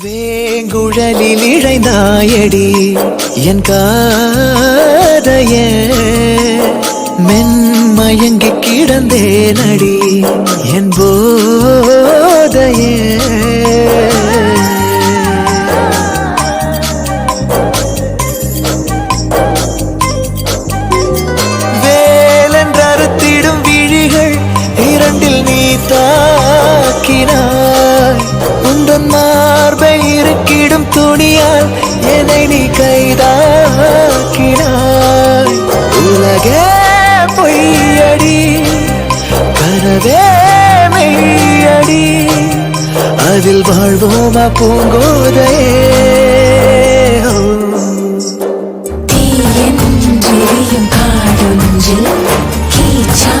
வேங்குழலில் இழைந்தாயடி. என் காதைய மென்மயங்கி கிடந்தேனடி. என் போதையே. வேலென்றறுத்திடும் விழிகள் இரண்டில் நீ தாக்கினாய். உந்தன் மார்பை துணியால் என்னை நீ கைதாக்கினாய் உலகே பொய்யடி கனவே மெய்யடி அதில் வாழ்வோமா பூங்கோதையே ஓ. கீச்சா